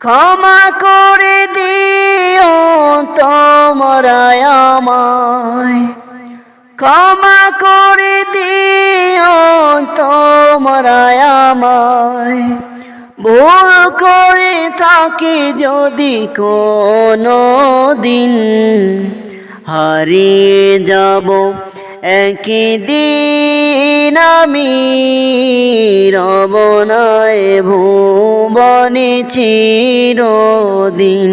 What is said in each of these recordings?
ক্ষমা করে দিও তোমরা আমায়। ক্ষমা করে দিও তোমরা আমায়। ভুল করে থাকি যদি কোনো দিন হারিয়ে যাব একদিন আমি রবনায় ভুবনে চিরদিন।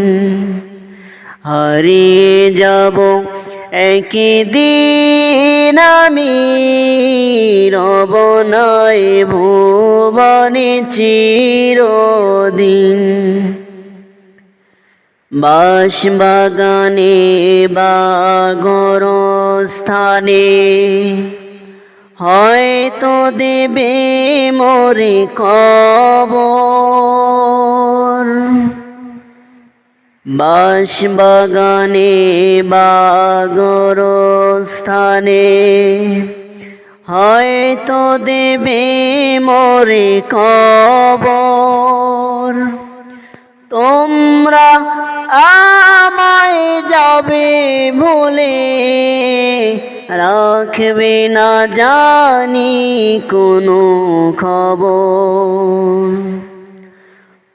হারিয়ে যাব একদিন আমি রবনায় ভুবনে চিরদিন। বাস বাগানে বাগর স্থানে হয়তো দেবে মোরে কবর। বাস বাগানে বাগর স্থানে হয়তো দেবে মোরে কবর। তোমরা আমায় যাবে ভুলে রাখবে না জানি কোনো খবর।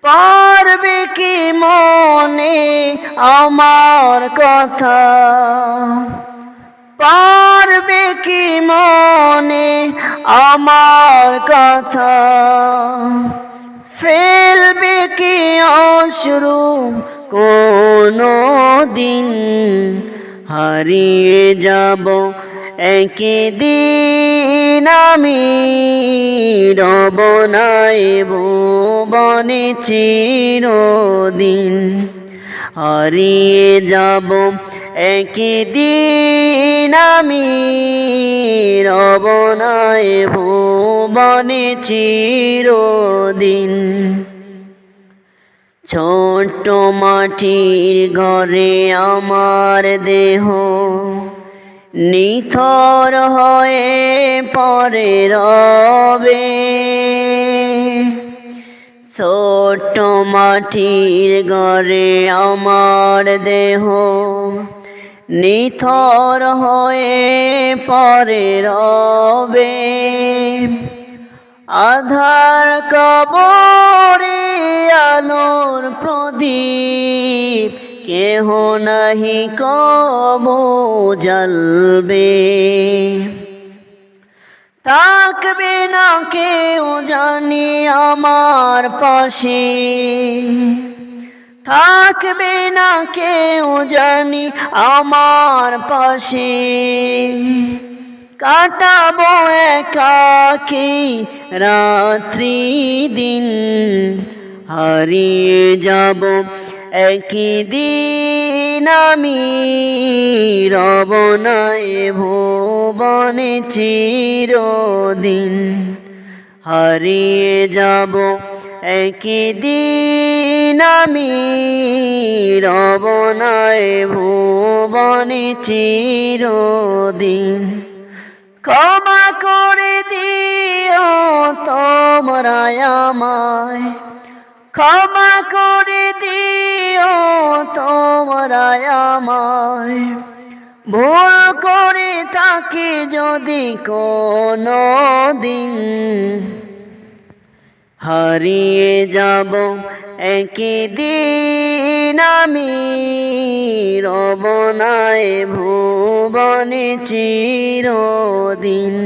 পারবে কি মনে আমার কথা? পারবে কি মনে আমার কথা? ফেলবে কি অশ্রু কোনো দিন হারিয়ে যাব একদিন আমি রবনায় ভুবনে চিরদিন হারিয়ে যাব একদিন আমি রবনায় ভুবনে চিরদিন ছোট্ট মাটির ঘরে আমার দেহ নিথর হয়ে পরে রবে। ছোট্ট মাটির ঘরে আমার দেহ নিথর হয়ে পরে রবে। আধার কবরে প্রদীপ কেহ নাহি কব জ্বলবে থাকবে না কেউ জানি আমার পাশে। থাকবে না কেউ জানি আমার পাশে। কাটাবো একাকি রাত্রি দিন। হারিয়ে যাব, একই দিন আমি রবনায় ভুবনে চিরদিন। হারিয়ে যাব, একই দিন আমি রবনায় ভুবনে চিরদিন। ক্ষমা করে দিও তোমরা আমায়। ক্ষমা করে দিও তোমরা আমায়। ভুল করে থাকি যদি কোনো দিন। হারিয়ে যাব একদিন আমি রবনায় ভুবনে চিরদিন।